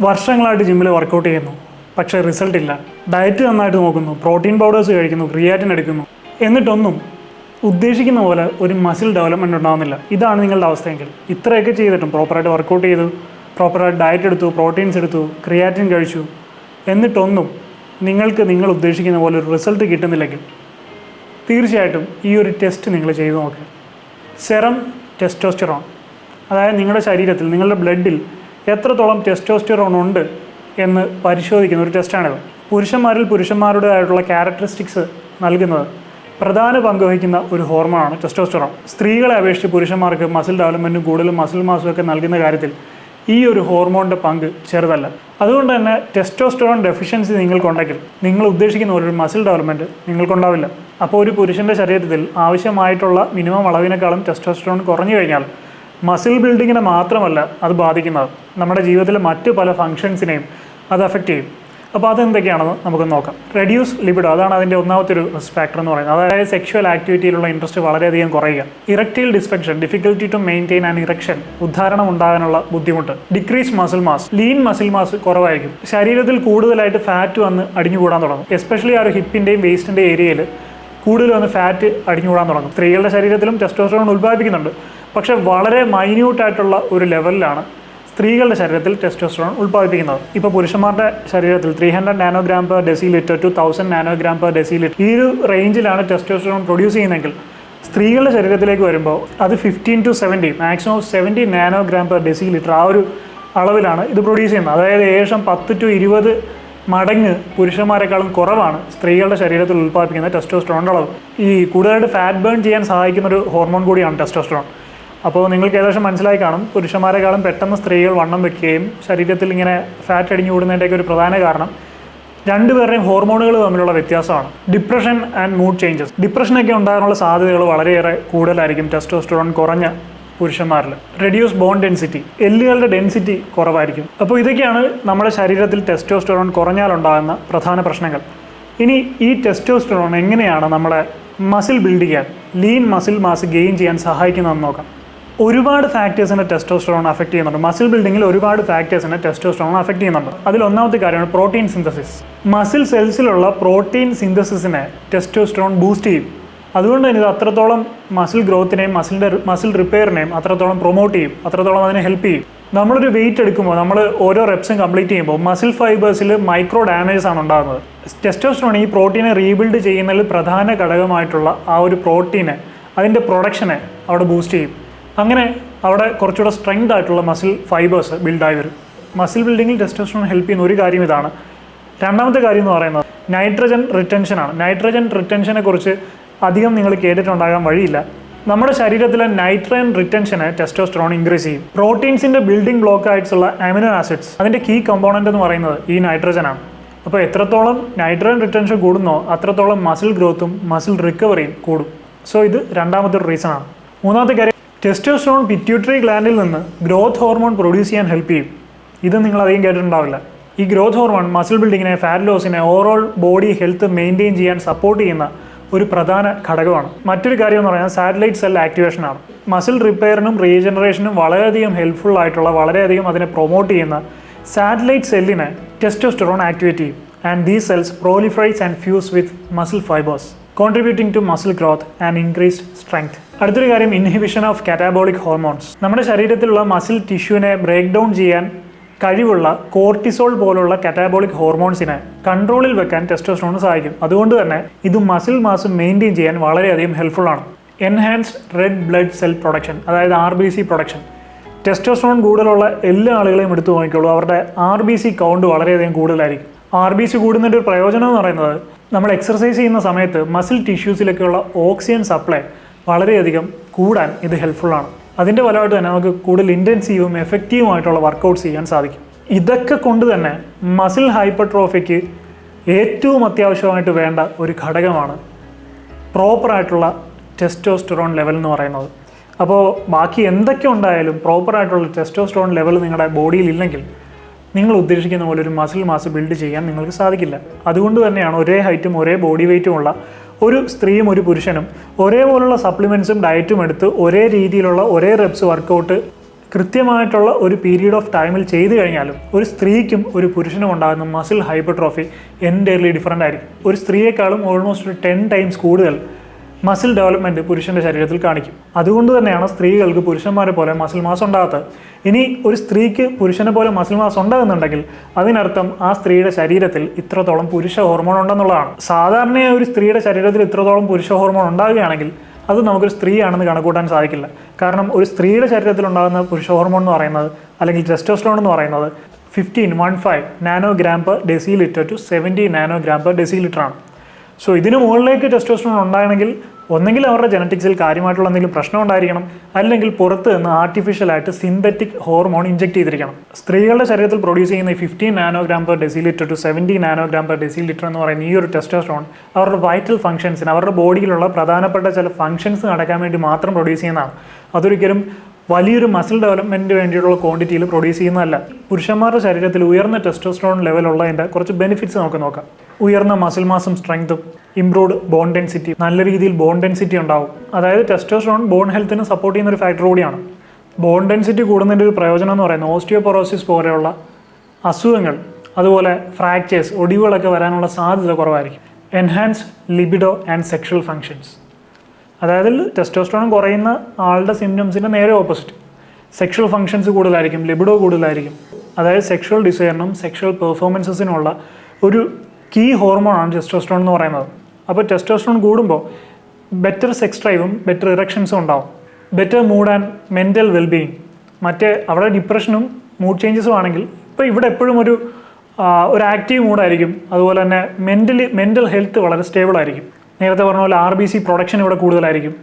വർഷങ്ങളായിട്ട് ജിമ്മിൽ വർക്കൗട്ട് ചെയ്യുന്നു. പക്ഷേ റിസൾട്ട് ഇല്ല. ഡയറ്റ് നന്നായിട്ട് നോക്കുന്നു. പ്രോട്ടീൻ പൗഡേഴ്സ് കഴിക്കുന്നു. ക്രിയാറ്റിൻ എടുക്കുന്നു. എന്നിട്ടൊന്നും ഉദ്ദേശിക്കുന്ന പോലെ ഒരു മസിൽ ഡെവലപ്മെന്റ് ഉണ്ടാകുന്നില്ല ഇതാണ് നിങ്ങളുടെ അവസ്ഥയെങ്കിൽ. ഇത്രയൊക്കെ ചെയ്തിട്ടും പ്രോപ്പറായിട്ട് വർക്കൗട്ട് ചെയ്തു പ്രോപ്പറായിട്ട് ഡയറ്റ് എടുത്തു പ്രോട്ടീൻസ് എടുത്തു ക്രിയാറ്റിൻ കഴിച്ചു. എന്നിട്ടൊന്നും നിങ്ങൾക്ക് നിങ്ങൾ ഉദ്ദേശിക്കുന്ന പോലെ ഒരു റിസൾട്ട് കിട്ടുന്നില്ലെങ്കിൽ തീർച്ചയായിട്ടും ഈ ഒരു ടെസ്റ്റ് നിങ്ങൾ ചെയ്തു നോക്കുക സെറം ടെസ്റ്റോസ്റ്ററോൺ അതായത് നിങ്ങളുടെ ശരീരത്തിൽ നിങ്ങളുടെ ബ്ലഡിൽ എത്രത്തോളം ടെസ്റ്റോസ്റ്റിറോൺ ഉണ്ട് എന്ന് പരിശോധിക്കുന്ന ഒരു ടെസ്റ്റാണിത് പുരുഷന്മാരിൽ പുരുഷന്മാരുടേതായിട്ടുള്ള ക്യാരക്ടറിസ്റ്റിക്സ് നൽകുന്നത് പ്രധാന പങ്ക് വഹിക്കുന്ന ഒരു ഹോർമോണാണ് ടെസ്റ്റോസ്റ്റിറോൺ സ്ത്രീകളെ അപേക്ഷിച്ച് പുരുഷന്മാർക്ക് മസിൽ ഡെവലപ്മെന്റും കൂടുതലും മസിൽ മാസും ഒക്കെ നൽകുന്ന കാര്യത്തിൽ ഈ ഒരു ഹോർമോണിന്റെ പങ്ക് ചെറുതല്ല. അതുകൊണ്ട് തന്നെ ടെസ്റ്റോസ്റ്റിറോൺ ഡെഫിഷ്യൻസി നിങ്ങൾക്കുണ്ടെങ്കിൽ നിങ്ങൾ ഉദ്ദേശിക്കുന്ന ഒരു മസിൽ ഡെവലപ്മെന്റ് നിങ്ങൾക്കുണ്ടാവില്ല. അപ്പോൾ ഒരു പുരുഷന്റെ ശരീരത്തിൽ ആവശ്യമായിട്ടുള്ള മിനിമം അളവിനേക്കാളും ടെസ്റ്റോസ്റ്റിറോൺ കുറഞ്ഞു കഴിഞ്ഞാൽ മസിൽ ബിൽഡിങ്ങിനെ മാത്രമല്ല അത് ബാധിക്കുന്നത്. നമ്മുടെ ജീവിതത്തിലെ മറ്റു പല ഫങ്ഷൻസിനെയും അത് അഫക്റ്റ് ചെയ്യും. അപ്പോൾ അതെന്തൊക്കെയാണെന്ന് നമുക്ക് നോക്കാം. റെഡ്യൂസ് ലിബിഡോ അതാണ് അതിന്റെ ഒന്നാമത്തെ ഒരു റിസ്ക് ഫാക്ടർ എന്ന് പറയുന്നത്. അതായത് സെക്ഷൽ ആക്ടിവിറ്റിയിലുള്ള ഇൻട്രസ്റ്റ് വളരെയധികം കുറയുക. Erectile dysfunction difficulty to maintain and erection ഉദ്ധാരണം ഉണ്ടാകാനുള്ള ബുദ്ധിമുട്ട്. Decrease muscle mass lean muscle mass കുറവായിരിക്കും. ശരീരത്തിൽ കൂടുതലായിട്ട് ഫാറ്റ് വന്ന് അടിഞ്ഞുകൂടാൻ തുടങ്ങും. എസ്പെഷ്യലി ആ ഒരു ഹിപ്പിന്റെയും വേസ്റ്റിന്റെ ഏരിയയിൽ കൂടുതൽ വന്ന് ഫാറ്റ് അടിഞ്ഞുകൂടാൻ തുടങ്ങും. സ്ത്രീകളുടെ ശരീരത്തിലും ടെസ്റ്റോസ്റ്ററോൺ ഉൽപ്പാദിപ്പിക്കുന്നുണ്ട് പക്ഷേ വളരെ മൈന്യൂട്ടായിട്ടുള്ള ഒരു ലെവലിലാണ് സ്ത്രീകളുടെ ശരീരത്തിൽ ടെസ്റ്റോസ്ട്രോൺ ഉൽപ്പാദിപ്പിക്കുന്നത്. ഇപ്പോൾ പുരുഷന്മാരുടെ ശരീരത്തിൽ three hundred nanogram per decilitre to thousand nanogram per decilitre ഈ ഒരു റേഞ്ചിലാണ് ടെസ്റ്റോസ്ട്രോൺ പ്രൊഡ്യൂസ് ചെയ്യുന്നതെങ്കിൽ സ്ത്രീകളുടെ ശരീരത്തിലേക്ക് വരുമ്പോൾ അത് fifteen to seventy maximum seventy nanogram per decilitre ആ ഒരു അളവിലാണ് ഇത് പ്രൊഡ്യൂസ് ചെയ്യുന്നത്. അതായത് ഏകദേശം പത്ത് ടു ഇരുപത് മടങ്ങ് പുരുഷന്മാരെക്കാളും കുറവാണ് സ്ത്രീകളുടെ ശരീരത്തിൽ ഉൽപ്പാദിപ്പിക്കുന്ന ടെസ്റ്റോസ്റ്ററോണിന്റെ അളവ്. ഈ കൂടുതലായിട്ട് ഫാറ്റ് ബേൺ ചെയ്യാൻ സഹായിക്കുന്ന ഒരു ഹോർമോൺ കൂടിയാണ് ടെസ്റ്റോസ്റ്ററോൺ അപ്പോൾ നിങ്ങൾക്ക് ഏകദേശം മനസ്സിലായി കാണും. പുരുഷന്മാരെക്കാളും പെട്ടെന്ന് സ്ത്രീകൾ വണ്ണം വെക്കുകയും ശരീരത്തിൽ ഇങ്ങനെ ഫാറ്റ് അടിഞ്ഞു കൂടുന്നതിന്റെയൊക്കെ ഒരു പ്രധാന കാരണം രണ്ടുപേരുടെയും ഹോർമോണുകൾ തമ്മിലുള്ള വ്യത്യാസമാണ്. ഡിപ്രഷൻ ആൻഡ് മൂഡ് ചേഞ്ചസ് ഡിപ്രഷനൊക്കെ ഉണ്ടാകാനുള്ള സാധ്യതകൾ വളരെയേറെ കൂടുതലായിരിക്കും ടെസ്റ്റോസ്റ്ററോൺ കുറഞ്ഞ പുരുഷന്മാരിൽ. റെഡ്യൂസ് ബോൺ ഡെൻസിറ്റി എല്ലുകളുടെ ഡെൻസിറ്റി കുറവായിരിക്കും. അപ്പോൾ ഇതൊക്കെയാണ് നമ്മുടെ ശരീരത്തിൽ ടെസ്റ്റോസ്റ്ററോൺ കുറഞ്ഞാലുണ്ടാകുന്ന പ്രധാന പ്രശ്നങ്ങൾ. ഇനി ഈ ടെസ്റ്റോസ്റ്ററോൺ എങ്ങനെയാണ് നമ്മളെ മസിൽ ബിൽഡ് ചെയ്യാൻ ലീൻ മസിൽ മാസ് ഗെയിൻ ചെയ്യാൻ സഹായിക്കുന്നതെന്ന് നോക്കാം. ഒരുപാട് ഫാക്ടേഴ്സിനെ ടെസ്റ്റോസ്ട്രോൺ അഫക്റ്റ് ചെയ്യുന്നുണ്ട്. മസിൽ ബിൽഡിങ്ങിൽ ഒരുപാട് ഫാക്ടേഴ്സിനെ ടെസ്റ്റോസ്ട്രോൺ അഫക്റ്റ് ചെയ്യുന്നുണ്ട്. അതിൽ ഒന്നാമത്തെ കാര്യമാണ് പ്രോട്ടീൻ സിന്തസിസ് മസിൽ സെൽസിലുള്ള പ്രോട്ടീൻ സിന്തസിസിനെ ടെസ്റ്റോസ്ട്രോൺ ബൂസ്റ്റ് ചെയ്യും. അതുകൊണ്ട് തന്നെ ഇത് അത്രത്തോളം മസിൽ ഗ്രോത്തിനെയും മസിലിന്റെ മസിൽ റിപ്പയറിനെയും അത്രത്തോളം പ്രൊമോട്ട് ചെയ്യും. അത്രത്തോളം അതിനെ ഹെൽപ്പ് ചെയ്യും. നമ്മളൊരു വെയിറ്റ് എടുക്കുമ്പോൾ നമ്മൾ ഓരോ റെപ്സും കംപ്ലീറ്റ് ചെയ്യുമ്പോൾ മസിൽ ഫൈബേഴ്സിൽ മൈക്രോ ഡാമേജസ് ആണ് ഉണ്ടാകുന്നത്. ടെസ്റ്റോസ്ട്രോൺ ഈ പ്രോട്ടീനെ റീബിൽഡ് ചെയ്യുന്നതിൽ പ്രധാന ഘടകമായിട്ടുള്ള ആ ഒരു പ്രോട്ടീനെ അതിന്റെ പ്രൊഡക്ഷനെ അവിടെ ബൂസ്റ്റ് ചെയ്യും. അങ്ങനെ അവിടെ കുറച്ചുകൂടെ സ്ട്രെങ്ത് ആയിട്ടുള്ള മസിൽ ഫൈബേഴ്സ് ബിൽഡായി വരും മസിൽ ബിൽഡിങ്ങിൽ ടെസ്റ്റോസ്ട്രോൺ ഹെൽപ്പ് ചെയ്യുന്ന ഒരു കാര്യം ഇതാണ്. രണ്ടാമത്തെ കാര്യം എന്ന് പറയുന്നത് നൈട്രജൻ റിട്ടൻഷനാണ് നൈട്രജൻ റിട്ടൻഷനെ കുറിച്ച് അധികം നിങ്ങൾ കേട്ടിട്ടുണ്ടാകാൻ വഴിയില്ല. നമ്മുടെ ശരീരത്തിലെ നൈട്രജൻ റിട്ടൻഷനെ ടെസ്റ്റോസ്ട്രോൺ ഇൻക്രീസ് ചെയ്യും. പ്രോട്ടീൻസിന്റെ ബിൽഡിംഗ് ബ്ലോക്ക് ആയിട്ടുള്ള അമിനോ ആസിഡ്സ് അതിന്റെ കീ കമ്പോണന്റ് എന്ന് പറയുന്നത് ഈ നൈട്രജനാണ് അപ്പോൾ എത്രത്തോളം നൈട്രജൻ റിട്ടൻഷൻ കൂടുന്നോ അത്രത്തോളം മസിൽ ഗ്രോത്തും മസിൽ റിക്കവറിയും കൂടും. സോ ഇത് രണ്ടാമത്തെ ഒരു റീസൺ ആണ്. മൂന്നാമത്തെ കാര്യം ടെസ്റ്റോസ്റ്ററോൺ പിറ്റ്യൂട്ടറി ഗ്ലാൻഡിൽ നിന്ന് ഗ്രോത്ത് ഹോർമോൺ പ്രൊഡ്യൂസ് ചെയ്യാൻ ഹെൽപ്പ് ചെയ്യും. ഇത് നിങ്ങൾ അധികം കേട്ടിട്ടുണ്ടാവില്ല. ഈ ഗ്രോത്ത് ഹോർമോൺ മസിൽ ബിൽഡിങ്ങിനെ ഫാറ്റ് ലോസിനെ ഓവറോൾ ബോഡി ഹെൽത്ത് മെയിന്റെയിൻ ചെയ്യാൻ സപ്പോർട്ട് ചെയ്യുന്ന ഒരു പ്രധാന ഘടകമാണ്. മറ്റൊരു കാര്യം എന്ന് പറഞ്ഞാൽ സാറ്റലൈറ്റ് സെൽ ആക്ടിവേഷനാണ് മസിൽ റിപ്പയറിനും റീജനറേഷനും വളരെയധികം ഹെൽപ്ഫുൾ ആയിട്ടുള്ള വളരെയധികം അതിനെ പ്രൊമോട്ട് ചെയ്യുന്ന സാറ്റലൈറ്റ് സെല്ലിനെ ടെസ്റ്റോസ്റ്ററോൺ ആക്ടിവേറ്റ് ചെയ്യും. And these cells proliferate and fuse with muscle fibres contributing to muscle growth and increased strength അടുത്തൊരു കാര്യം ഇൻഹിബിഷൻ ഓഫ് കാറ്റാബോളിക് ഹോർമോൺസ് നമ്മുടെ ശരീരത്തിലുള്ള മസിൽ ടിഷ്യൂവിനെ ബ്രേക്ക് ഡൗൺ ചെയ്യാൻ കഴിവുള്ള കോർട്ടിസോൾ പോലുള്ള കാറ്റാബോളിക് ഹോർമോൺസിനെ കൺട്രോളിൽ വെക്കാൻ ടെസ്റ്റോസ്റ്ററോൺ സഹായിക്കും. അതുകൊണ്ട് തന്നെ ഇത് മസിൽ മാസ് മെയിന്റെയിൻ ചെയ്യാൻ വളരെയധികം ഹെൽപ്ഫുൾ ആണ്. Enhanced red blood cell production അതായത് R B C production testosterone കൂടുതലുള്ള എല്ലാ ആളുകളെയും എടുത്തു നോക്കിക്കോളൂ. അവരുടെ ആർ ബി സി കൗണ്ട് വളരെയധികം കൂടുതലായിരിക്കും. ആർ ബി സി കൂടുന്നതിന്റെ ഒരു പ്രയോജനം എന്ന് പറയുന്നത് നമ്മൾ എക്സർസൈസ് ചെയ്യുന്ന സമയത്ത് മസിൽ ടിഷ്യൂസിലൊക്കെയുള്ള ഓക്സിജൻ സപ്ലൈ വളരെയധികം കൂടാൻ ഇത് ഹെൽപ്ഫുള്ളാണ് അതിന്റെ ഫലമായിട്ട് തന്നെ നമുക്ക് കൂടുതൽ ഇന്റൻസീവും എഫക്റ്റീവുമായിട്ടുള്ള വർക്കൗട്ട്സ് ചെയ്യാൻ സാധിക്കും. ഇതൊക്കെ കൊണ്ട് തന്നെ മസിൽ ഹൈപ്പർട്രോഫിക്ക് ഏറ്റവും അത്യാവശ്യമായിട്ട് വേണ്ട ഒരു ഘടകമാണ് പ്രോപ്പറായിട്ടുള്ള ടെസ്റ്റോസ്റ്ററോൺ ലെവൽ എന്ന് പറയുന്നത്. അപ്പോൾ ബാക്കി എന്തൊക്കെ ഉണ്ടായാലും പ്രോപ്പറായിട്ടുള്ള ടെസ്റ്റോസ്റ്ററോൺ ലെവൽ നിങ്ങളുടെ ബോഡിയിൽ ഇല്ലെങ്കിൽ നിങ്ങൾ ഉദ്ദേശിക്കുന്ന പോലെ ഒരു മസിൽ മാസ് ബിൽഡ് ചെയ്യാൻ നിങ്ങൾക്ക് സാധിക്കില്ല. അതുകൊണ്ട് തന്നെയാണ് ഒരേ ഹൈറ്റും ഒരേ ബോഡി വെയ്റ്റും ഉള്ള ഒരു സ്ത്രീയും ഒരു പുരുഷനും ഒരേപോലുള്ള സപ്ലിമെൻസും ഡയറ്റും എടുത്ത് ഒരേ രീതിയിലുള്ള ഒരേ റെപ്സ് വർക്കൗട്ട് കൃത്യമായിട്ടുള്ള ഒരു പീരീഡ് ഓഫ് ടൈമിൽ ചെയ്തു കഴിഞ്ഞാലും ഒരു സ്ത്രീക്കും ഒരു പുരുഷനും ഉണ്ടാകുന്ന മസിൽ ഹൈപ്പർട്രോഫി എന്റയർലി ഡിഫറന്റ് ആയിരിക്കും. ഒരു സ്ത്രീയെക്കാളും ഓൾമോസ്റ്റ് ഒരു ടെൻ ടൈംസ് കൂടുതൽ മസിൽ ഡെവലപ്മെന്റ് പുരുഷന്റെ ശരീരത്തിൽ കാണിക്കും. അതുകൊണ്ട് തന്നെയാണ് സ്ത്രീകൾക്ക് പുരുഷന്മാരെ പോലെ മസിൽ മാസ് ഉണ്ടാകാത്തത്. ഇനി ഒരു സ്ത്രീക്ക് പുരുഷനെ പോലെ മസിൽ മാസ് ഉണ്ടാകുന്നുണ്ടെങ്കിൽ അതിനർത്ഥം ആ സ്ത്രീയുടെ ശരീരത്തിൽ ഇത്രത്തോളം പുരുഷ ഹോർമോൺ ഉണ്ടെന്നുള്ളതാണ്. സാധാരണയായി ഒരു സ്ത്രീയുടെ ശരീരത്തിൽ ഇത്രത്തോളം പുരുഷ ഹോർമോൺ ഉണ്ടാകുകയാണെങ്കിൽ അത് നമുക്കൊരു സ്ത്രീയാണെന്ന് കണക്കൂട്ടാൻ സാധിക്കില്ല. കാരണം ഒരു സ്ത്രീയുടെ ശരീരത്തിൽ ഉണ്ടാകുന്ന പുരുഷ ഹോർമോൺ എന്ന് പറയുന്നത് അല്ലെങ്കിൽ ടെസ്റ്റോസ്ട്രോൺ എന്ന് പറയുന്നത് fifteen one five nano gram per decilitre to seventy nanogram per decilitre ആണ്. സോ ഇതിന് മുകളിലേക്ക് ടെസ്റ്റോസ്ട്രോൺ ഉണ്ടാകണമെങ്കിൽ ഒന്നെങ്കിൽ അവരുടെ ജനറ്റിക്സിൽ കാര്യമായിട്ടുള്ള എന്തെങ്കിലും പ്രശ്നം ഉണ്ടായിരിക്കണം. അല്ലെങ്കിൽ പുറത്ത് നിന്ന് ആർട്ടിഫിഷ്യലായിട്ട് സിന്തറ്റിക് ഹോർമോൺ ഇഞ്ചെക്ട് ചെയ്തിരിക്കണം. സ്ത്രീകളുടെ ശരീരത്തിൽ പ്രൊഡ്യൂസ് ചെയ്യുന്ന fifteen nanogram per decilitre to seventy nanogram per decilitre എന്ന് പറയുന്ന ഈ ഒരു ടെസ്റ്റോസ്ട്രോൺ അവരുടെ വൈറ്റൽ ഫംഗ്ഷൻസിന് അവരുടെ ബോഡിയിലുള്ള പ്രധാനപ്പെട്ട ചില ഫംഗ്ഷൻസ് നടക്കാൻ വേണ്ടി മാത്രം പ്രൊഡ്യൂസ് ചെയ്യുന്നതാണ്. അതൊരിക്കലും വലിയൊരു മസിൽ ഡെവലപ്മെന്റിന് വേണ്ടിയിട്ടുള്ള ക്വാണ്ടിറ്റിയിൽ പ്രൊഡ്യൂസ് ചെയ്യുന്നതല്ല. പുരുഷന്മാരുടെ ശരീരത്തിൽ ഉയർന്ന ടെസ്റ്റോസ്ട്രോൺ ലെവൽ ലെവലുള്ളതിന്റെ കുറച്ച് ബെനിഫിറ്റ്സ് നമുക്ക് നോക്കാം. ഉയർന്ന മസിൽ മാസും സ്ട്രെങ്തും ഇംപ്രൂവ്ഡ് ബോൺ ഡെൻസിറ്റി നല്ല രീതിയിൽ ബോൺ ഡെൻസിറ്റി ഉണ്ടാവും. അതായത് ടെസ്റ്റോസ്ട്രോൺ ബോൺ ഹെൽത്തിന് സപ്പോർട്ട് ചെയ്യുന്ന ഒരു ഫാക്ടർ കൂടിയാണ്. ബോൺ ഡെൻസിറ്റി കൂടുന്നതിന്റെ ഒരു പ്രയോജനം എന്ന് പറയുന്നത് ഓസ്റ്റിയോപൊറോസിസ് പോലെയുള്ള അസുഖങ്ങൾ അതുപോലെ ഫ്രാക്ചേഴ്സ് ഒടിവുകളൊക്കെ വരാനുള്ള സാധ്യത കുറവായിരിക്കും. Enhance libido and sexual functions അതായത് ടെസ്റ്റോസ്ട്രോൺ കുറയുന്ന ആളുടെ സിംറ്റംസിന്റെ നേരെ ഓപ്പോസിറ്റ് സെക്ഷൽ ഫങ്ഷൻസ് കൂടുതലായിരിക്കും ലിബിഡോ കൂടുതലായിരിക്കും. അതായത് സെക്ഷൽ ഡിസൈറിനും സെക്ഷൽ പെർഫോമൻസസിനുള്ള ഒരു കീ ഹോർമോണാണ് ടെസ്റ്റോസ്ട്രോൺ എന്ന് പറയുന്നത്. അപ്പോൾ ടെസ്റ്റോസ്ട്രോൺ കൂടുമ്പോൾ ബെറ്റർ സെക്സ് ഡ്രൈവും ബെറ്റർ ഇറക്ഷൻസും ഉണ്ടാവും. Better mood and mental wellbeing മറ്റേ അവിടെ ഡിപ്രഷനും മൂഡ് ചേഞ്ചസും ആണെങ്കിൽ ഇപ്പോൾ ഇവിടെ എപ്പോഴും ഒരു ഒരു ആക്റ്റീവ് മൂഡായിരിക്കും അതുപോലെ തന്നെ മെന്റലി മെന്റൽ ഹെൽത്ത് വളരെ സ്റ്റേബിൾ ആയിരിക്കും. നേരത്തെ പറഞ്ഞ പോലെ ആർ ബി സി പ്രൊഡക്ഷൻ ഇവിടെ കൂടുതലായിരിക്കും.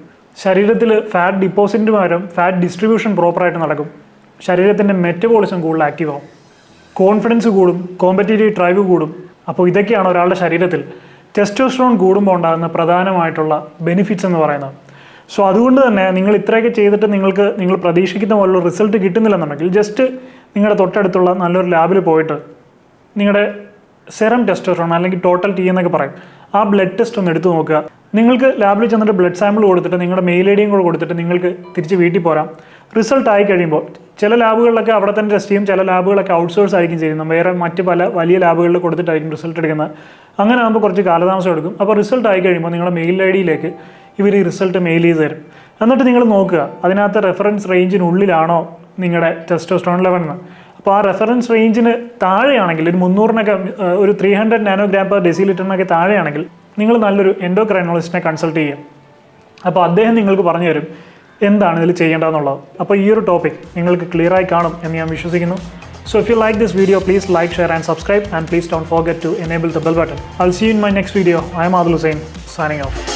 ശരീരത്തിൽ ഫാറ്റ് ഡിപ്പോസിറ്റിന് പകരം ഫാറ്റ് ഡിസ്ട്രിബ്യൂഷൻ പ്രോപ്പറായിട്ട് നടക്കും. ശരീരത്തിന്റെ മെറ്റബോളിസം കൂടുതൽ ആക്റ്റീവ് ആവും. കോൺഫിഡൻസ് കൂടും കോമ്പറ്റേറ്റീവ് ഡ്രൈവ് കൂടും. അപ്പോൾ ഇതൊക്കെയാണ് ഒരാളുടെ ശരീരത്തിൽ. ടെസ്റ്റോസ്ട്രോൺ കൂടുമ്പോൾ ഉണ്ടാകുന്ന പ്രധാനമായിട്ടുള്ള ബെനിഫിറ്റ്സ് എന്ന് പറയുന്നത്. സോ അതുകൊണ്ട് തന്നെ നിങ്ങൾ ഇത്രയൊക്കെ ചെയ്തിട്ട് നിങ്ങൾക്ക് നിങ്ങൾ പ്രതീക്ഷിക്കുന്ന പോലുള്ള റിസൾട്ട് കിട്ടുന്നില്ലെന്നുണ്ടെങ്കിൽ ജസ്റ്റ് നിങ്ങളുടെ തൊട്ടടുത്തുള്ള നല്ലൊരു ലാബിൽ പോയിട്ട് നിങ്ങളുടെ സെറം ടെസ്റ്റോസ്ട്രോൺ അല്ലെങ്കിൽ ടോട്ടൽ ടി എന്നൊക്കെ പറയും. ആ ബ്ലഡ് ടെസ്റ്റ് ഒന്ന് എടുത്തു നോക്കുക. നിങ്ങൾക്ക് ലാബിൽ ചെന്നിട്ട് ബ്ലഡ് സാമ്പിൾ കൊടുത്തിട്ട് നിങ്ങളുടെ മെയിൽ ഐഡിയും ഡിയും കൂടെ കൊടുത്തിട്ട് നിങ്ങൾക്ക് തിരിച്ച് വീട്ടിൽ പോരാം. റിസൾട്ട് ആയി കഴിയുമ്പോൾ ചില ലാബുകളിലൊക്കെ അവിടെ തന്നെ ടെസ്റ്റ് ചെയ്യും ചില ലാബുകളൊക്കെ ഔട്ട്സോഴ്സ് ആയിരിക്കും ചെയ്യുന്നത്. വേറെ മറ്റ് പല വലിയ ലാബുകളിൽ കൊടുത്തിട്ടായിരിക്കും റിസൾട്ട് എടുക്കുന്നത്. അങ്ങനെ ആകുമ്പോൾ കുറച്ച് കാലതാമസം എടുക്കും. അപ്പോൾ റിസൾട്ട് ആയി കഴിയുമ്പോൾ നിങ്ങളുടെ മെയിൽ ഐ ഡിയിലേക്ക് ഇവർ ഈ റിസൾട്ട് മെയിൽ ചെയ്ത് തരും. എന്നിട്ട് നിങ്ങൾ നോക്കുക അതിനകത്ത് റെഫറൻസ് റേഞ്ചിനുള്ളിലാണോ നിങ്ങളുടെ ടെസ്റ്റോസ്റ്റോൺ ലെവൽ എന്ന്. അപ്പോൾ ആ റെഫറൻസ് റേഞ്ചിന് താഴെയാണെങ്കിൽ ഒരു മുന്നൂറിനൊക്കെ ഒരു ത്രീ ഹൺഡ്രഡ് നാനോഗ്രാം പെർ ഡെസി ലിറ്ററിനൊക്കെ താഴെയാണെങ്കിൽ നിങ്ങൾ നല്ലൊരു എൻഡോക്രൈനോളജിസ്റ്റിനെ കൺസൾട്ട് ചെയ്യാം. അപ്പോൾ അദ്ദേഹം നിങ്ങൾക്ക് പറഞ്ഞു തരും എന്താണ് ഇതിൽ ചെയ്യേണ്ടതെന്നുള്ളത്. അപ്പോൾ ഈ ഒരു ടോപ്പിക് നിങ്ങൾക്ക് ക്ലിയർ ആയി കാണും എന്ന് ഞാൻ വിശ്വസിക്കുന്നു. So if you like this video please like share and subscribe and please don't forget to enable the bell button I see in my next video I'm Adul Hussain signing off